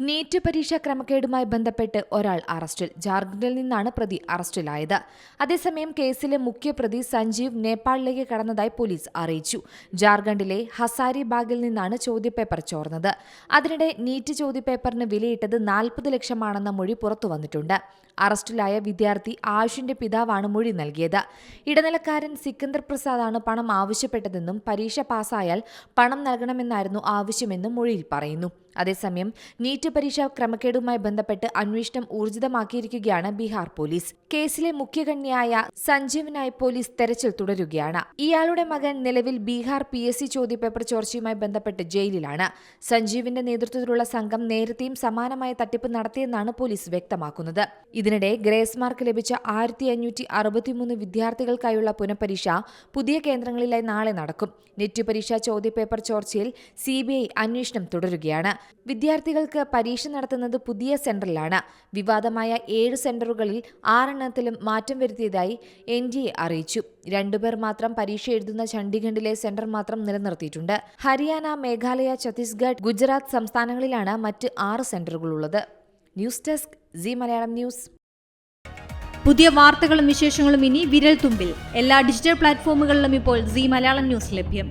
NEET പരീക്ഷാ ക്രമക്കേടുമായി ബന്ധപ്പെട്ട് ഒരാൾ അറസ്റ്റിൽ. ജാർഖണ്ഡിൽ നിന്നാണ് പ്രതി അറസ്റ്റിലായത്. അതേസമയം കേസിലെ മുഖ്യപ്രതി സഞ്ജീവ് നേപ്പാളിലേക്ക് കടന്നതായി പോലീസ് അറിയിച്ചു. ജാർഖണ്ഡിലെ ഹസാരിബാഗിൽ നിന്നാണ് ചോദ്യപേപ്പർ ചോർന്നത്. അതിനിടെ നീറ്റ് ചോദ്യപേപ്പറിന് വിലയിട്ടത് നാൽപ്പത് ലക്ഷമാണെന്ന മൊഴി പുറത്തു വന്നിട്ടുണ്ട്. അറസ്റ്റിലായ വിദ്യാർത്ഥി ആയുഷിന്റെ പിതാവാണ് മൊഴി നൽകിയത്. ഇടനിലക്കാരൻ സിക്കന്ദർ പ്രസാദാണ് പണം ആവശ്യപ്പെട്ടതെന്നും പരീക്ഷ പാസ്സായാൽ പണം നൽകണമെന്നായിരുന്നു ആവശ്യമെന്നും മൊഴിയിൽ പറയുന്നു. അതേസമയം നീറ്റ് പരീക്ഷാ ക്രമക്കേടുമായി ബന്ധപ്പെട്ട് അന്വേഷണം ഊർജിതമാക്കിയിരിക്കുകയാണ് ബീഹാർ പോലീസ്. കേസിലെ മുഖ്യകണ്ണിയായ സഞ്ജീവനായി പോലീസ് തെരച്ചിൽ തുടരുകയാണ്. ഇയാളുടെ മകൻ നിലവിൽ ബീഹാർ പി എസ് സി ചോദ്യപേപ്പർ ചോർച്ചയുമായി ബന്ധപ്പെട്ട് ജയിലിലാണ്. സഞ്ജീവിന്റെ നേതൃത്വത്തിലുള്ള സംഘം നേരത്തെയും സമാനമായ തട്ടിപ്പ് നടത്തിയെന്നാണ് പോലീസ് വ്യക്തമാക്കുന്നത്. ഇതിനിടെ ഗ്രേസ് മാർക്ക് ലഭിച്ച ആയിരത്തി അഞ്ഞൂറ്റി അറുപത്തിമൂന്ന് വിദ്യാർത്ഥികൾക്കായുള്ള പുനഃപരീക്ഷ പുതിയ കേന്ദ്രങ്ങളിലായി നാളെ നടക്കും. നെറ്റ് പരീക്ഷാ ചോദ്യപേപ്പർ ചോർച്ചയിൽ സി ബി ഐ അന്വേഷണം തുടരുകയാണ്. വിദ്യാർത്ഥികൾക്ക് പരീക്ഷ നടത്തുന്നത് പുതിയ സെന്ററിലാണ്. വിവാദമായ ഏഴ് സെന്ററുകളിൽ ആറെണ്ണത്തിലും മാറ്റം വരുത്തിയതായി എൻ ഡി എ അറിയിച്ചു. രണ്ടുപേർ മാത്രം പരീക്ഷ എഴുതുന്ന ചണ്ഡീഗഡിലെ സെന്റർ മാത്രം നിലനിർത്തിയിട്ടുണ്ട്. ഹരിയാന മേഘാലയ ഛത്തീസ്ഗഡ് ഗുജറാത്ത് സംസ്ഥാനങ്ങളിലാണ് മറ്റ് ആറ് സെന്ററുകളുള്ളത്. News desk Zee Malayalam news. പുതിയ വാർത്തകളും വിശേഷങ്ങളും ഇനി വിരൽ തുമ്പിൽ എല്ലാ ഡിജിറ്റൽ പ്ലാറ്റ്ഫോമുകളിലും ഇപ്പോൾ സി മലയാളം ന്യൂസ് ലഭ്യം.